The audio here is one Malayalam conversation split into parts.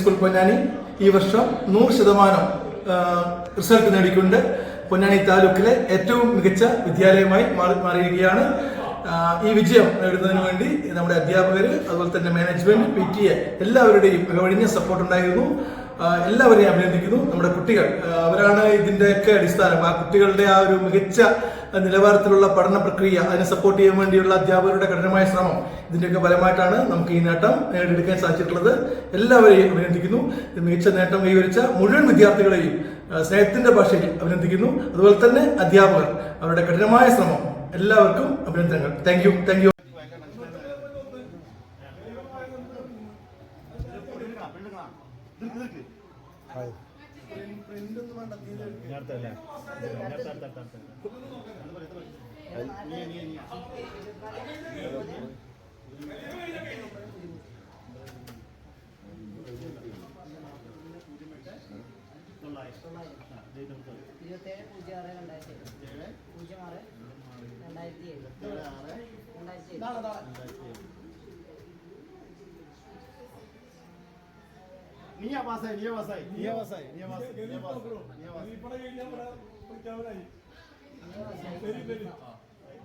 സ്കൂൾ പൊന്നാനി ഈ വർഷം നൂറ് ശതമാനം റിസൾട്ട് നേടിക്കൊണ്ട് പൊന്നാനി താലൂക്കിലെ ഏറ്റവും മികച്ച വിദ്യാലയമായി മാറി മാറിയിരിക്കുകയാണ്. ഈ വിജയം നേടുന്നതിന് വേണ്ടി നമ്മുടെ അധ്യാപകർ അതുപോലെ തന്നെ മാനേജ്മെന്റ് പി ടി എ എല്ലാവരുടെയും മികവഴിഞ്ഞ സപ്പോർട്ട് ഉണ്ടായിരുന്നു. എല്ലാവരെയും അഭിനന്ദിക്കുന്നു. നമ്മുടെ കുട്ടികൾ അവരാണ് ഇതിന്റെയൊക്കെ അടിസ്ഥാനം. ആ കുട്ടികളുടെ ആ ഒരു മികച്ച നിലവാരത്തിലുള്ള പഠന പ്രക്രിയ അതിനെ സപ്പോർട്ട് ചെയ്യാൻ വേണ്ടിയുള്ള അധ്യാപകരുടെ കഠിനമായ ശ്രമം ഇതിന്റെയൊക്കെ ഫലമായിട്ടാണ് നമുക്ക് ഈ നേട്ടം നേടിയെടുക്കാൻ സാധിച്ചിട്ടുള്ളത്. എല്ലാവരെയും അഭിനന്ദിക്കുന്നു. മികച്ച നേട്ടം കൈവരിച്ച മുഴുവൻ വിദ്യാർത്ഥികളെയും സ്നേഹത്തിന്റെ ഭാഷയിൽ അഭിനന്ദിക്കുന്നു. അതുപോലെ തന്നെ അധ്യാപകർ അവരുടെ കഠിനമായ ശ്രമം എല്ലാവർക്കും അഭിനന്ദനങ്ങൾ. താങ്ക് യു താങ്ക് യു ഇരുപത്തേഴ് പൂജ്യം ആറ് രണ്ടായിരത്തി ഏഴ് പൂജ്യം ആറ് രണ്ടായിരത്തി ഏഴ് രണ്ടായിരത്തി ഏഴ് നീയാ പാസ്സായി നീയാ പാസ്സായി നീയാ പാസ്സായി നീയാ പാസ്സായി നീയാ പാസ്സായി നീയാ പാസ്സായി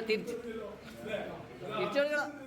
തിരിച്ചു. തിരിച്ചു കൊടുക്കണം.